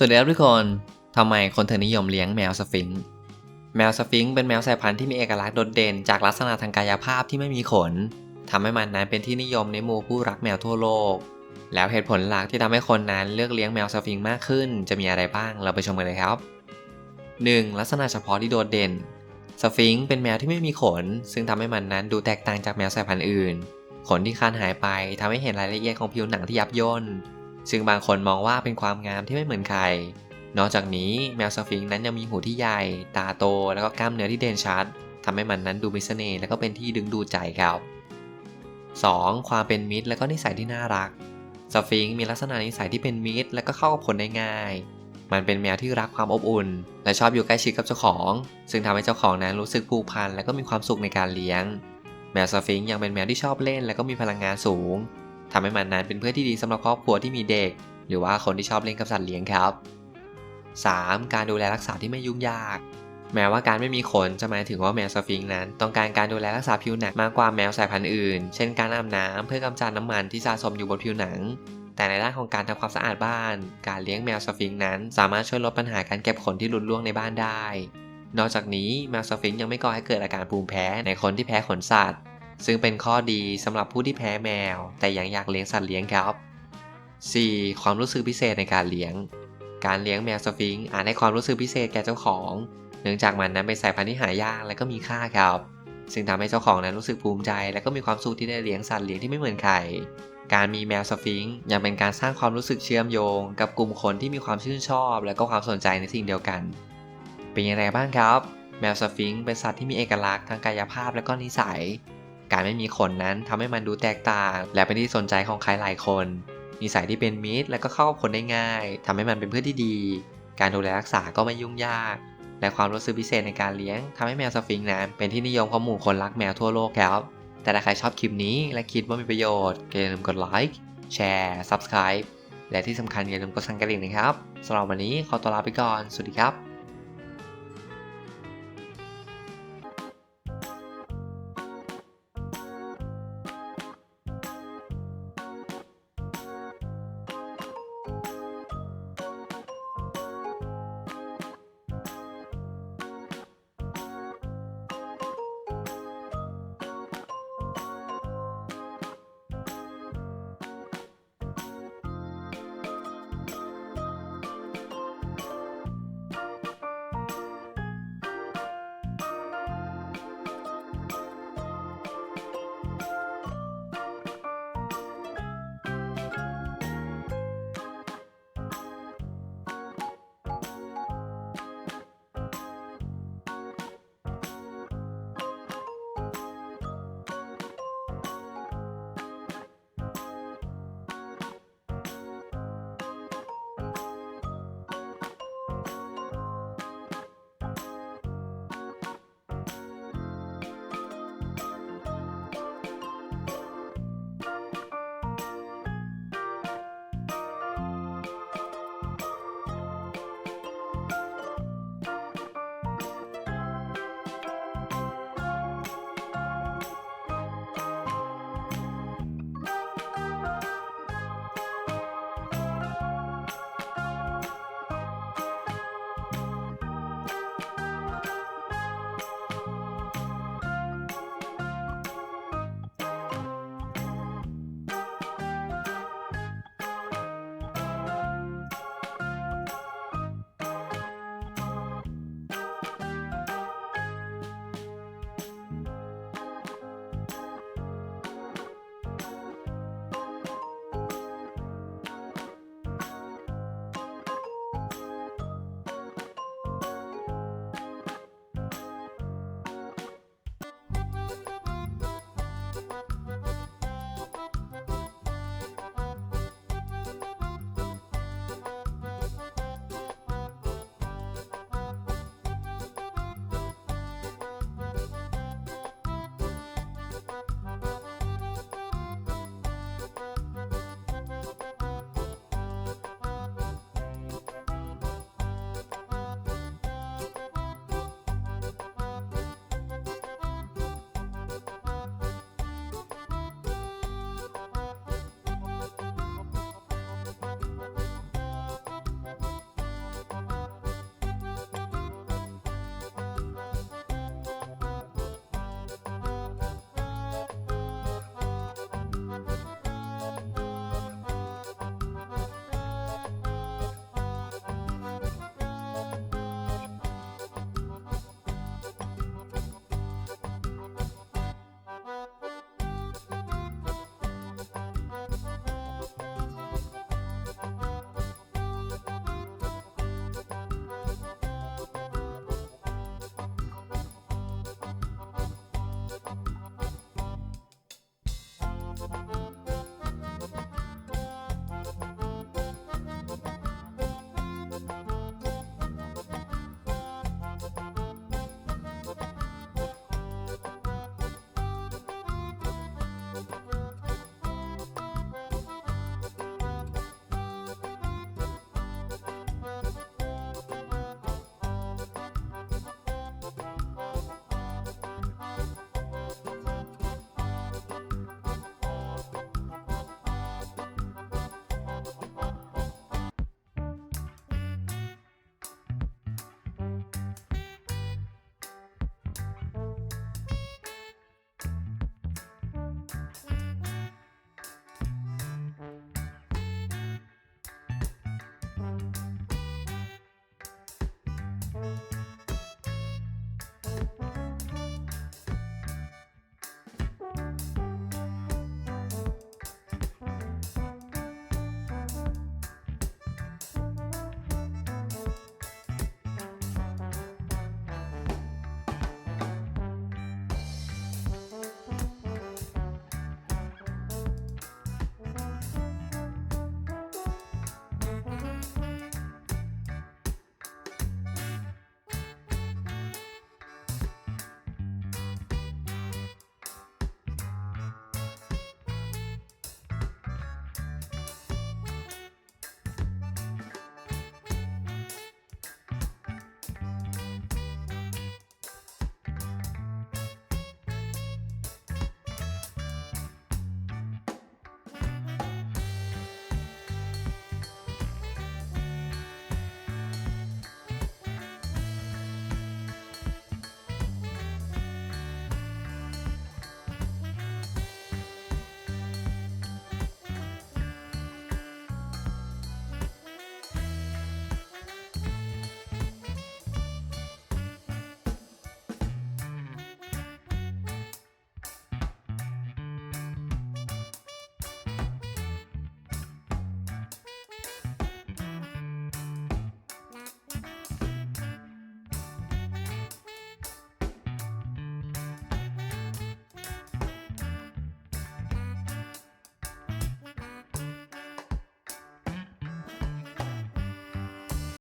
สวัสดีครับทุกคนทำไมคนถึงนิยมเลี้ยงแมวสฟิงค์แมวสฟิงค์เป็นแมวสายพันธุ์ที่มีเอกลักษณ์โดดเด่นจากลักษณะทางกายภาพที่ไม่มีขนทำให้มันนั้นเป็นที่นิยมในหมู่ผู้รักแมวทั่วโลก แล้วเหตุผลหลักที่ทำให้คนนั้นเลือกเลี้ยงแมวสฟิงค์มากขึ้น จะมีอะไรบ้างเราไปชมกันเลยครับ 1. ลักษณะเฉพาะที่โดดเด่นสฟิงค์เป็นแมวที่ไม่มีขน ซึ่งทำให้มันนั้นดูแตกต่างจากแมวสายพันธุ์อื่น ขนที่คานหายไปทำให้เห็นรายละเอียดของผิวหนังที่ยับย่น ซึ่งบางคนมองว่าเป็นความงามที่ไม่เหมือนใคร นอกจากนี้แมวสฟิงค์นั้นยังมีหูที่ใหญ่ ตาโต แล้วก็กล้ามเนื้อที่เด่นชัดทำให้มันนั้นดูมีเสน่ห์และก็เป็นที่ดึงดูดใจครับ 2. ความเป็นมิตรและก็นิสัยที่น่ารัก สฟิงค์มีลักษณะนิสัยที่เป็นมิตร และก็เข้ากับคนได้ง่าย มันเป็นแมวที่รักความอบอุ่น และชอบอยู่ใกล้ชิดกับเจ้าของ ซึ่งทำให้เจ้าของนั้นรู้สึกผูกพันและก็มีความสุขในการเลี้ยง แมวสฟิงค์ยังเป็นแมวที่ชอบเล่น และก็มีพลังงานสูง ทำให้มันนั้นเป็นเพื่อนที่ดีสำหรับครอบครัวที่มีเด็ก หรือว่าคนที่ชอบเล่นกับสัตว์เลี้ยงครับ 3. การดูแลรักษาที่ไม่ยุ่งยาก แม้ว่าการไม่มีขนจะหมายถึงว่าแมวสฟิงค์นั้น ต้องการการดูแลรักษาผิวหนังมากกว่าแมวสายพันธุ์อื่น เช่นการอาบน้ำเพื่อกำจัดน้ำมันที่สะสมอยู่บนผิวหนัง แต่ในด้านของการทำความสะอาดบ้าน การเลี้ยงแมวสฟิงค์นั้น สามารถช่วยลดปัญหาการเก็บขนที่หลุดร่วงในบ้านได้ นอกจากนี้แมวสฟิงค์ยังไม่ก่อให้เกิดอาการภูมิแพ้ในคนที่แพ้ขนสัตว์ ซึ่งเป็นข้อดีสำหรับผู้ที่แพ้แมว แต่ยังอยากเลี้ยงสัตว์เลี้ยงครับ 4. ความรู้สึกพิเศษในการเลี้ยง การเลี้ยงแมวสฟิงค์อาจให้ความรู้สึกพิเศษแก่เจ้าของ เนื่องจากมันนั้นเป็นสายพันธุ์ที่หายากและก็มีค่าครับ ซึ่งทำให้เจ้าของนั้นรู้สึกภูมิใจ และก็มีความสุขที่ได้เลี้ยงสัตว์เลี้ยงที่ไม่เหมือนใคร การมีแมวสฟิงค์ยังเป็นการสร้างความรู้สึกเชื่อมโยง กับกลุ่มคนที่มีความชื่นชอบ และก็ความสนใจในสิ่งเดียวกัน เป็นอยังไงบ้างครับ แมวสฟิงค์เป็นสัตว์ที่มีเอกลักษณ์ทางกายภาพและก็นิสัย การไม่มีขนนั้นทำให้มันดูแตกต่าง และเป็นที่สนใจของใครหลายคนนิสัยที่เป็นมิตรและก็เข้ากับคนได้ง่ายทำให้มันเป็นเพื่อนที่ดี การดูแลรักษาก็ไม่ยุ่งยาก และความรู้สึกพิเศษในการเลี้ยงทำให้แมวสฟิงค์นั้นเป็นที่นิยมของหมู่คนรักแมวทั่วโลกครับ แต่ถ้าใครชอบคลิปนี้และคิดว่ามีประโยชน์ก็อย่าลืมกดไลค์แชร์ Subscribe และที่สำคัญอย่าลืมกดสั่นกระดิ่งนะครับสำหรับวันนี้ขอตัวลาไปก่อน สวัสดีครับ